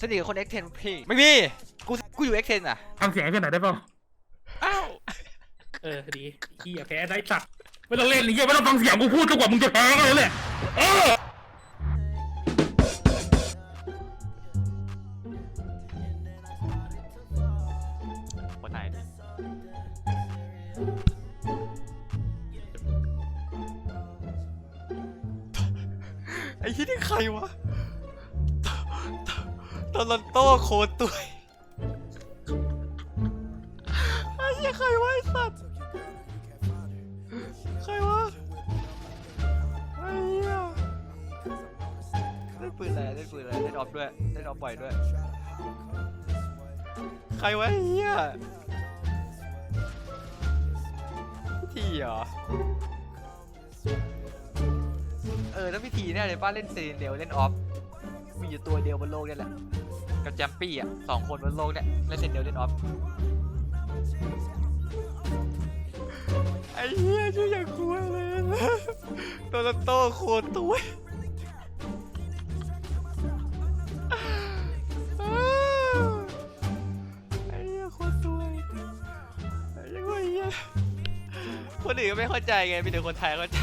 สนิทกับคน X10 พี่ ไม่มี กู กูอยู่ X10 อะ ทำเสียงให้เพื่อนหน่อยได้เปล่าอ้าวเออดีเฮียแพ้ได้สัตว์ไม่ต้องเล่นนี่เฮียไม่ต้องฟังเสียงกูพูดจนกว่ามึงจะแพ้กันเลยแหละเออคนไหนไอ้ที่นี่ใครวะ โตลอนโต้โคตุยไอ้ที่ใครวะไอ้สัตว์ใครวะไอ้เหี้ยเล่นปืนอะไรเล่นปืนอะไรเล่นออฟด้วยเล่นออฟบ่อยด้วย ใครวะไอ้เหี้ยพิธีเหรอเออแล้วพิธีเนี่ยเลยป้าเล่นเซนเดียวเล่นออฟมีอยู่ตัวเดียวบนโลกเนี่ยแหละ กับแจมปี้อะสองคนบนโลกเนี่ยเล่นเซนเดียวเล่นออฟไอ้เหี้ยชื่ออย่างคุยเลยนะโตโลโต้โคตรตัวไอ้เหี้ยโคตรตัวไอ้เหี้ยไอ้เหี้ยคนอื่นก็ไม่เข้าใจไงมีแต่คนไทยเข้าใจ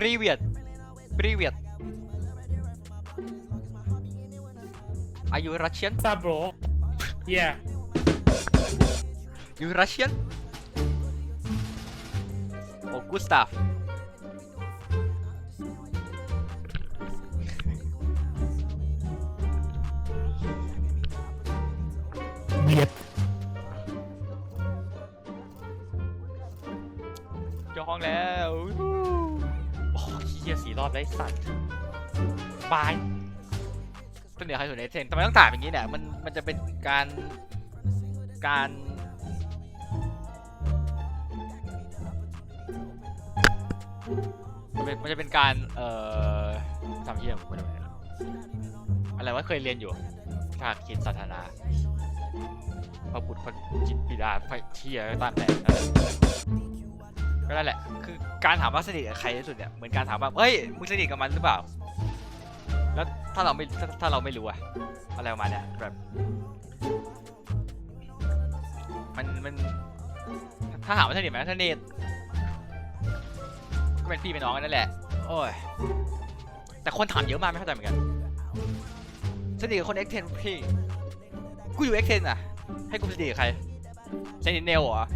Привет. Привет. Are you Russian? What's up, bro? Yeah. You Russian? Oh, Gustav. Нет. Jangan con. เฮียสี่รอบได้สัตว์บายต้นเดี๋ยวใครสนในเทนทำไมต้องถามอย่างนี้เนี่ยมันมันจะเป็นการการมันเป็นมันจะเป็นการเอ่อทำเยี่ยมกูทำไมอะไรวะเคยเรียนอยู่ภาคคิดสาธาพระบุตรพระจิตบิดาพระเทียตามแต่นั่นแหละ ก็นั่นแหละ คือการถามว่าสนิทกับใครที่สุดเนี่ย เหมือนการถามว่า เฮ้ย มึงสนิทกับมันหรือเปล่า แล้วถ้าเราไม่ถ้าถ้าเราไม่รู้อะอะไรประมาณเนี้ยแบบ มัน มัน ถ้าถามว่าสนิทไหมสนิท ก็เป็นพี่เป็นน้องกันนั่นแหละ โอ้ย แต่คนถามเยอะมากไม่เข้าใจเหมือนกัน สนิทกับคน X10 พี่ กูอยู่ X10 อะให้กูสนิทกับใครเซนิทเนลเหรอ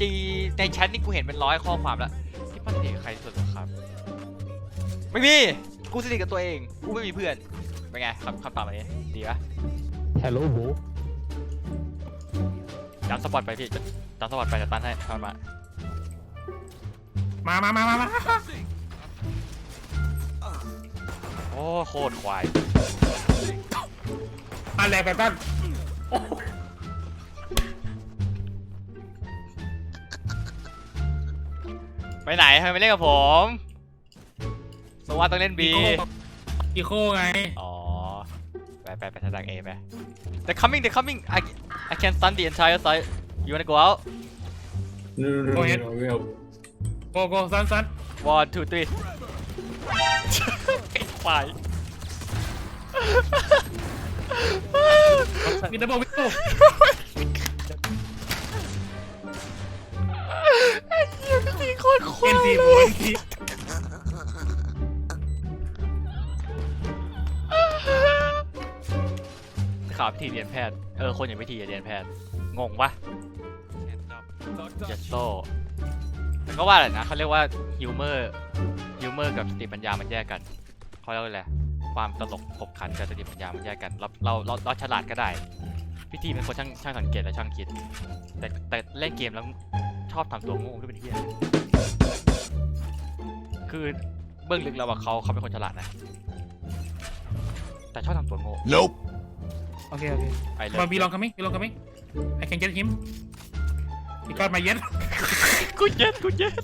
จีในแชทนี่กูเห็นเป็นร้อยข้อความแล้วที่ป้าสนิทกับใครที่สุดเหรอครับ ไม่มีกูสนิทกับตัวเองกูไม่มีเพื่อนเป็นไงคำคำตอบอันนี้ดีปะฮัลโหลโบจำสปอตไปพี่จำสปอตไปจะตันให้ทำมามามามามามาโอ้โคตรควายอะไรไปตั้น ไปไหนทำไมไม่เล่นกับผมสวัสดต้องเล่นบีอีโคไง อ๋อ ไปไปไปทางเอไป They're coming they're coming I I can stun the entire side you wanna go out No, no, no, Go no, ahead. no, no. โกโกซันซัน one two three ไอ้ควายมีดับเบิลวิโก้ ไอ้เหี้ยพี่ตีโคตรควาเอ็ยนซีเลโบยนทีข่าวพิธีเรียนแพทย์ เออ คนอย่างพิธีเรียนแพทย์ งงปะเจสโซแต่ก็ว่าแหละนะเขาเรียกว่าฮิวเมอร์ฮิวเมอร์กับสติปัญญามันแยกกันเขาเรียกว่าอะไรความตลกขบขันกับสติปัญญามันแยกกัน เราเราเราเราฉลาดก็ได้ พิธีเป็นคนช่างช่างสังเกตและช่างคิด แต่แต่เล่นเกมแล้ว ชอบทำตัวโง่ด้วยเป็นเฮียคือเบื้องลึกเราอะเขาเขาเป็นคนฉลาดนะ แต่ชอบทำตัวโง่ Nope. โอเคโอเคไปเลยมาบีลองกันไหมบีลองกันไหม I can get him he got my yen กูเย็ดกูเย็ด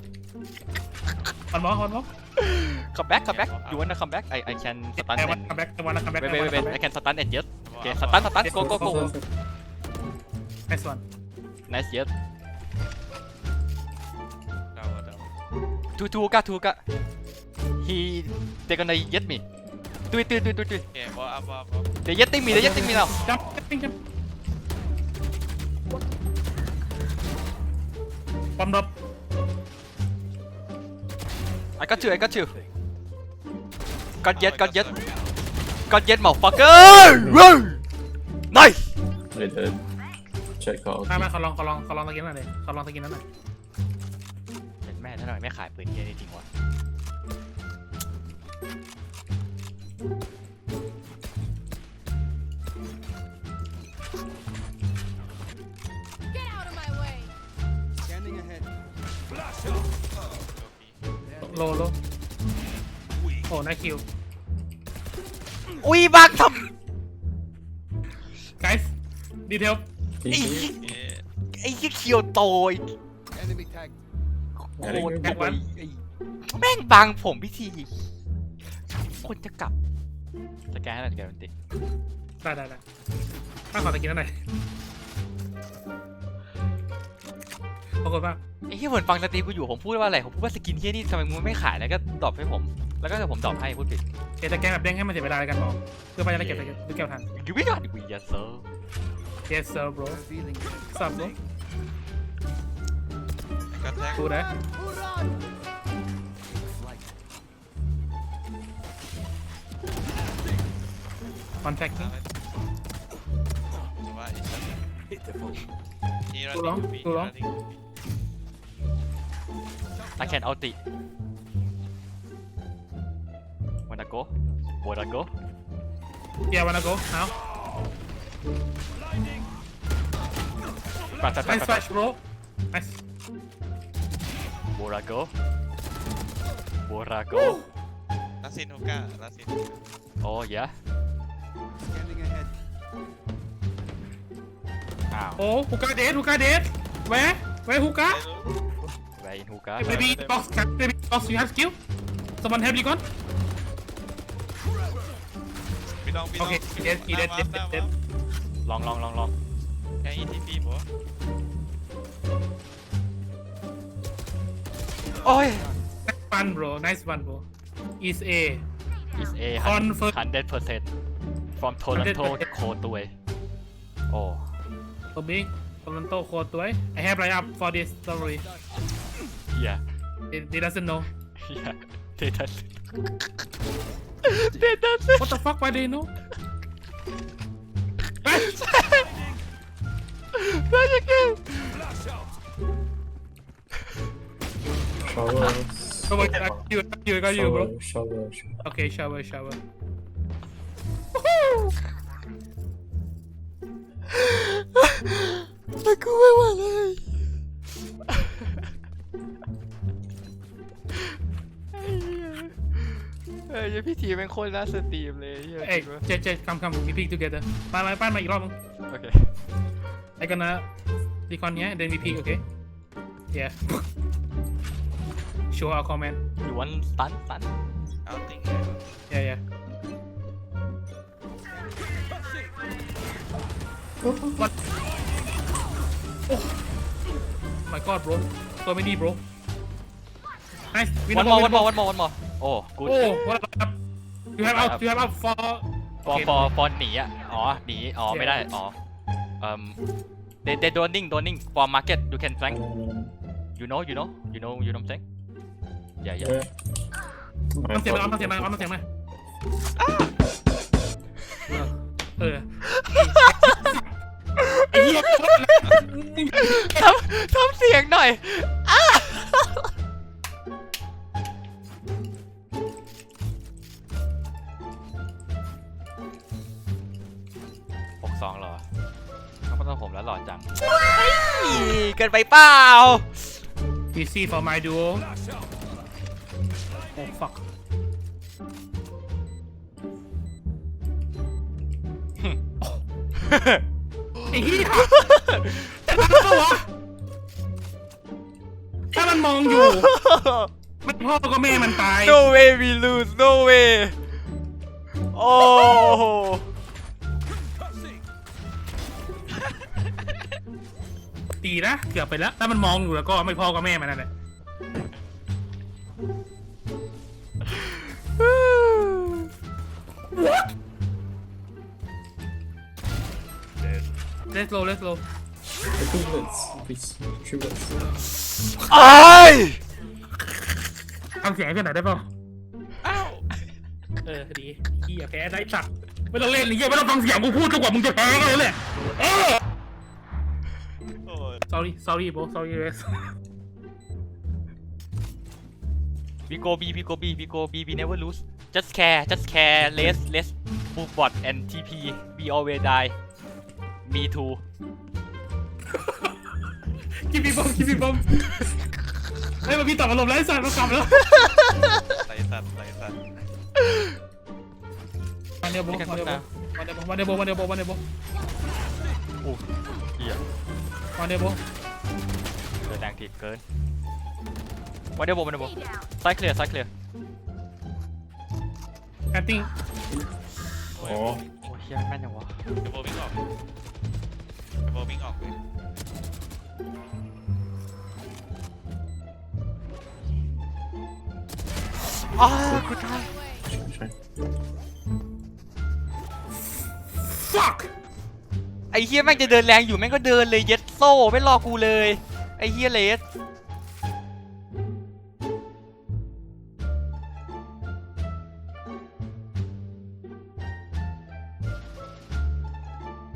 one more one more come back come back you wanna come back I I can stun I and want to come back I want to come back wait I wait want wait to wait come I back can stun and yes okay stun stun go go go nice one nice yes two two กะ two กะ he they gonna get me do it do it do it do it do it they getting me they getting me now jump jump jump bomb drop I got you I got you got yet got yet got yet motherfucker Run! nice I did check out มามาขอลองขอลองขอลองตะกี้นั่นเลยขอลองตะกี้นั่นหน่อย แม่ท่านหน่อยไม่ขายปืนเฮียนี่จริงวะ Get out of my way. โลโลโอ้นายคิว อุ้ยบักท guys detail ำไอ้เหี้ยไอ้เหี้ยเคียวโตย โคตรแบ็ควันไอ้แม่งบังผมพิธีคนจะกลับสแกนให้หน่อยสแกนมันติได้ได้ได้มาขอตะกี้นั่นหน่อยปรากฏว่าไอ้เหี้ยเหมือนฟังสตรีมกูอยู่ผมพูดว่าอะไรผมพูดว่าสกินเฮียนี่ทำไมมึงไม่ขายแล้วก็ดรอปให้ผม แล้วก็เดี๋ยวผมดรอปให้พูดผิดเดี๋ยวจะแกล้งแบบเด้งให้มันเสียเวลาแล้วกันบอกเพื่อไปจะได้เก็บไปดูแก้วทันยูไม่ได้กูยัสเซอร์ yes sir bro sup bro ดูนะ contacting ดูร้องดูร้อง I can out it wanna go wanna go yeah wanna go now ปัดปัดปัด nice ปัด flash bro nice wanna go wanna go Lasin hookah, lasin. oh yeah อ้าว oh hookah dead hookah dead where where hookah Where in hookah maybe box maybe box you have skill someone help Recon Belong, belong. Okay, yes, he dead, Now, dead, now, dead. now. ลองลองลองลอง Can ETP, bro. โอ้ย nice one bro nice one bro is a is a Confirm. hundred percent from Toronto 100%โคตัวโอ้ ตัวบิ๊ก Toronto โคตรตัว I have write up for this story เฮีย they, they doesn't know เฮียเดตัสเดตัส what the fuck why they know so what I you you got you bro shower shower shower okay shower shower แต่กูไม่ไหวเลยไอ้เหี้ยเฮ้ยพี่ทีเป็นคนน่าสตรีมเลยเฮีย hey Jet Jet come come we pick together มามาปั้นมาอีกรอบนึง โอเค I gonna recon here and then we pick okay yeah show our comment อยู่วันตันตัน Outing. yeah yeah what oh my god bro ตัวไม่ดี bro nice วันมอวันมอวันมอวันมอโอ้กูโอ้ what up you have out you have out for ฟอฟอฟอหนีอะอ๋อหนีอ๋อไม่ได้อ๋อเอ่ม they they donning donning for market you can flank you know you know you know you know what I'm saying yeah yeah yeah เอาเสียงมาเอาเสียงมาเอาเสียงมาเออไอ้เหี้ยทำทำเสียงหน่อยอ้าหกสองเหรอเขาต้องผมแล้วหล่อจังเกินไปเปล่า PC for my duo oh fuck อ้เหี้ยจะทำปะวะถ้ามันมองอยู่ มันพ่อก็แม่มันตาย no way we lose no way โอ้โหตีนะเกือบไปแล้ว ถ้ามันมองอยู่แล้วก็ไม่พ่อก็แม่มันนั่นแหละ เลสโลเลสโล Two bullets, please. Three bullets. ไอ้ายทำเสียงกันหน่อยได้ป่ะอ้าวเออดีเฮียแพ้ได้สัตว์ไม่ต้องเล่นนี่เฮียไม่ต้องฟังเสียงกูพูดจนกว่ามึงจะแพ้กันเลยแหละเออโอ้ย sorry sorry bro sorry guys we go B we go B we go B we never lose just care just care less less move bot and TP we always die me too กินบีบอมกินบีบอมเฮ้ยมันมีต่อมอารมณ์แล้วไอ้สัตว์มันกลับแล้วไรสัตว์ไรสัตว์มาเดียวโบมาเดียวโบมาเดียวโบมาเดียวโบมาเดียวโบมาเดียวโบโอ้เหี้ยมาเดียวโบเกินแรงผิดเกินวันเดอร์โบวันเดอร์โบไซค์เคลียร์ไซค์เคลียร์ แอนติ้งโอ้ย Oh, โอ้ยเฮียแม่นยังวะเดี๋ยวโบวิ่งออกเดี๋ยวโบวิ่งออกเลยอ้าวกูตาย try, try. fuck ไอ้เฮียแม่งจะเดินแรงอยู่แม่งก็เดินเลยเย็ดโซ่ไม่รอกูเลย ไอ้เฮียเลส